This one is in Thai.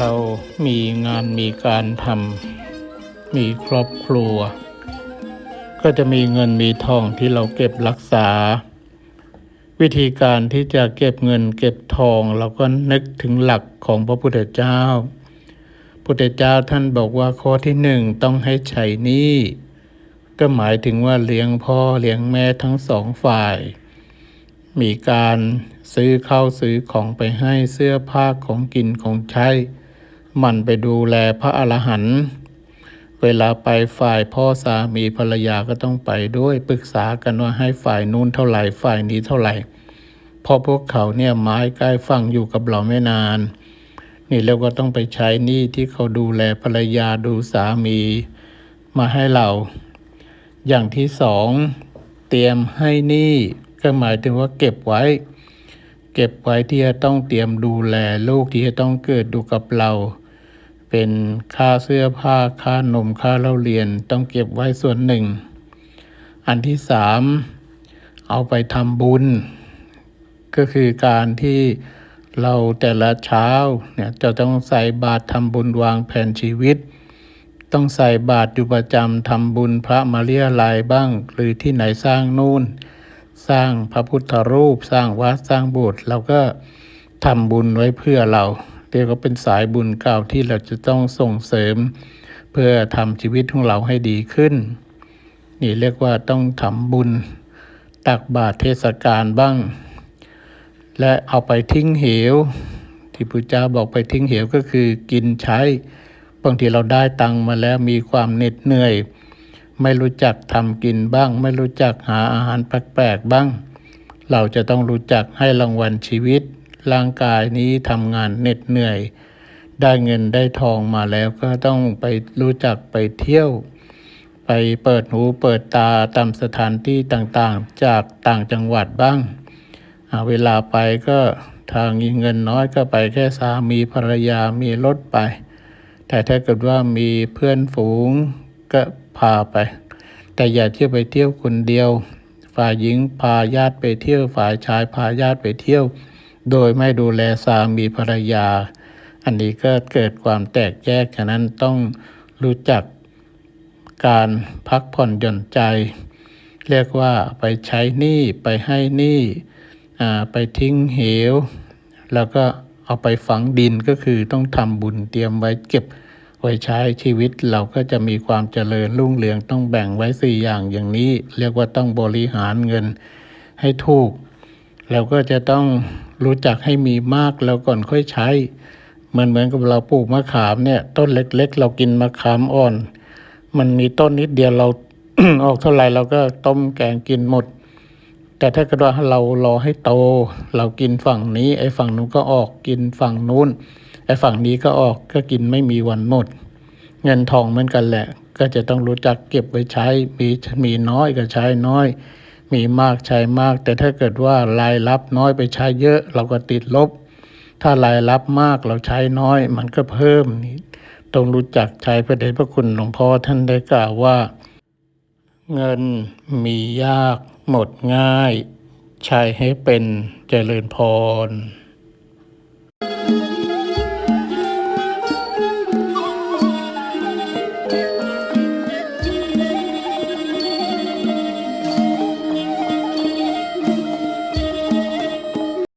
เรามีงานมีการทำมีครอบครัว ก็จะมีเงินมีทองที่เราเก็บรักษา วิธีการที่จะเก็บเงินเก็บทองเราก็นึกถึงหลักของพระพุทธเจ้าพุทธเจ้าท่านบอกว่าข้อที่หนึ่งต้องให้ใช้หนี้ก็หมายถึงว่าเลี้ยงพ่อเลี้ยงแม่ทั้งสองฝ่าย มีการซื้อข้าวซื้อของไปให้เสื้อผ้าของกินของใช้ มันไปดูแลพระอรหันต์เวลาไปฝ่ายพ่อสามีภรรยาก็ต้องไปด้วยปรึกษากันว่าให้ฝ่ายนู้นเท่าไหร่ฝ่ายนี้เท่าไหร่เพราะพวกเขาเนี่ยไม้ใกล้ฟังอยู่กับเราไม่นาน นี่เรียกว่าต้องไปใช้หนี้ที่เขาดูแลภรรยาดูสามี มาให้เรา อย่างที่สองเตรียมให้หนี้ก็หมายถึงว่าเก็บไว้ เก็บไว้ที่จะต้องเตรียมดูแลลูกที่จะต้องเกิดดูกับเรา เป็นค่าเสื้อผ้าค่านมค่าเราเรียนต้องเก็บไว้ส่วนหนึ่ง อันที่สามเอาไปทำบุญ ก็คือการที่เราแต่ละเช้าเนี่ยจะต้องใส่บาตรทำบุญวางแผนชีวิต ต้องใส่บาตรอยู่ประจำทำบุญพระมาเรียลายบ้าง หรือที่ไหนสร้างนู่น สร้างพระพุทธรูป สร้างวัดสร้างโบสถ์เราก็ทำบุญไว้เพื่อเรา เรียกว่าเป็นสายบุญเก่าที่เราจะต้องส่งเสริม เพื่อทำชีวิตของเราให้ดีขึ้น นี่เรียกว่าต้องทำบุญตักบาตรเทศกาลบ้าง และเอาไปทิ้งเหว ที่พระเจ้าบอกไปทิ้งเหวก็คือกินใช้ บางทีเราได้ตังมาแล้วมีความเหน็ดเหนื่อย ไม่รู้จักทำกินบ้าง ไม่รู้จักหาอาหารแปลกๆบ้าง เราจะต้องรู้จักให้รางวัลชีวิต ร่างกายนี้ทำงานเหน็ดเหนื่อย ได้เงินได้ทองมาแล้วก็ต้องไปรู้จักไปเที่ยว ไปเปิดหูเปิดตาตามสถานที่ต่างๆ จากต่างจังหวัดบ้าง เวลาไปก็ทางเงินน้อยก็ไปแค่สามีภรรยามีรถไป แต่ถ้าเกิดว่ามีเพื่อนฝูงก็พาไป แต่อย่าเที่ยวไปเที่ยวคนเดียว ฝ่ายหญิงพาญาติไปเที่ยว ฝ่ายชายพาญาติไปเที่ยว โดยไม่ดูแลสามีภรรยา อันนี้ก็เกิดความแตกแยก ฉะนั้นต้องรู้จักการพักผ่อนหย่อนใจ เรียกว่าไปใช้หนี้ไปให้หนี้ไปทิ้งเหว แล้วก็เอาไปฝังดินก็คือต้องทำบุญเตรียมไว้เก็บไว้ใช้ชีวิตเราก็จะมีความเจริญรุ่งเรืองต้องแบ่งไว้สี่อย่างอย่างนี้ เรียกว่าต้องบริหารเงินให้ถูกเราก็จะต้อง รู้จักให้มีมากแล้วก่อนค่อยใช้ เหมือนเหมือนกับเราปลูกมะขามเนี่ย ต้นเล็ก ๆ เรากินมะขามอ่อน มันมีต้นนิดเดียวเราออกเท่าไหร่เราก็ต้มแกงกินหมด แต่ถ้าเกิดว่าเรารอให้โต เรากินฝั่งนี้ ไอ้ฝั่งนู้นก็ออกกินฝั่งนู้นไอ้ฝั่งนี้ก็ออกก็กินไม่มีวันหมด เงินทองเหมือนกันแหละ ก็จะต้องรู้จักเก็บไว้ใช้มีมีน้อยก็ใช้น้อย มีมากใช้มาก แต่ถ้าเกิดว่ารายรับน้อยไปใช้เยอะ เราก็ติดลบ ถ้ารายรับมากเราใช้น้อย มันก็เพิ่มนี่ต้องรู้จักใช้พระเดชพระคุณหลวงพ่อท่านได้กล่าวว่า เงินมียากหมดง่าย ใช้ให้เป็นเจริญพร